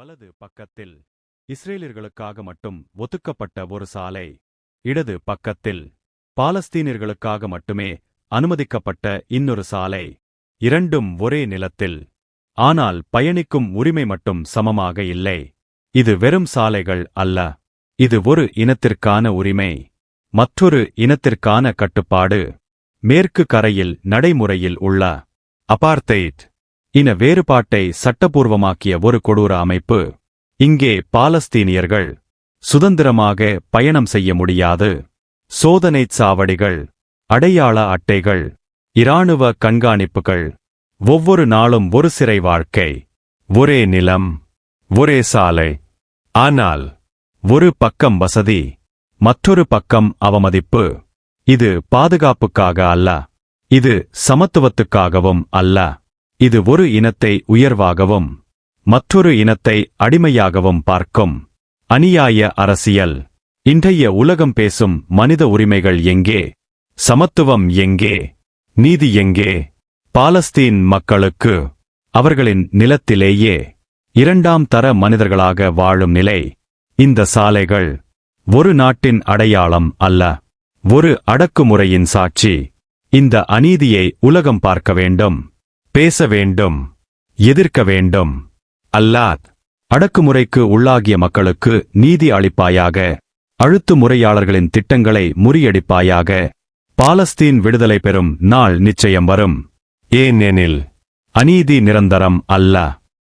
வலது பக்கத்தில். இஸ்ரேலியர்களுக்காக மட்டும் ஒதுக்கப்பட்ட ஒரு சாலை. இடது பக்கத்தில். பாலஸ்தீனியர்களுக்காக மட்டுமே அனுமதிக்கப்பட்ட இன்னொரு சாலை. இரண்டும் ஒரே நிலத்தில். ஆனால் பயணிக்கும் உரிமை மட்டும் சமமாக இல்லை. இது வெறும் சாலைகள் அல்ல. இது ஒரு இனத்திற்கான உரிமை. மற்றொரு இனத்திற்கான கட்டுப்பாடு. மேற்கு கரையில் நடைமுறையில் உள்ள அபார்த்தைட். இன வேறுபாட்டை சட்டபூர்வமாக்கிய ஒரு கொடூர அமைப்பு இங்கே பாலஸ்தீனியர்கள் சுதந்திரமாக பயணம் செய்ய முடியாது. சோதனைச் சாவடிகள் அடையாள அட்டைகள் இராணுவ கண்காணிப்புகள் ஒவ்வொரு நாளும் ஒரு சிறை வாழ்க்கை ஒரே நிலம் ஒரே சாலை. ஆனால் ஒரு பக்கம் வசதி மற்றொரு பக்கம் அவமதிப்பு. இது பாதுகாப்புக்காக அல்ல இது சமத்துவத்துக்காகவும் அல்ல. இது ஒரு இனத்தை உயர்வாகவும் மற்றொரு இனத்தை அடிமையாகவும் பார்க்கும். அநியாய அரசியல். இன்றைய உலகம் பேசும் மனித உரிமைகள் எங்கே? சமத்துவம் எங்கே? நீதி எங்கே? பாலஸ்தீன் மக்களுக்கு. அவர்களின் நிலத்திலேயே. இரண்டாம் தர மனிதர்களாக வாழும் நிலை. இந்த சாலைகள் ஒரு நாட்டின் அடையாளம் அல்ல. ஒரு அடக்குமுறையின் சாட்சி. இந்த அநீதியை உலகம் பார்க்க வேண்டும். பேச வேண்டும் எதிர்க்க வேண்டும். அல்லாத் அடக்குமுறைக்கு உள்ளாகிய மக்களுக்கு நீதி அளிப்பாயாக அழுத்து முறையாளர்களின் திட்டங்களை முறியடிப்பாயாக. பாலஸ்தீன் விடுதலை பெறும் நாள் நிச்சயம் வரும். ஏனெனில் அநீதி நிரந்தரம் அல்ல.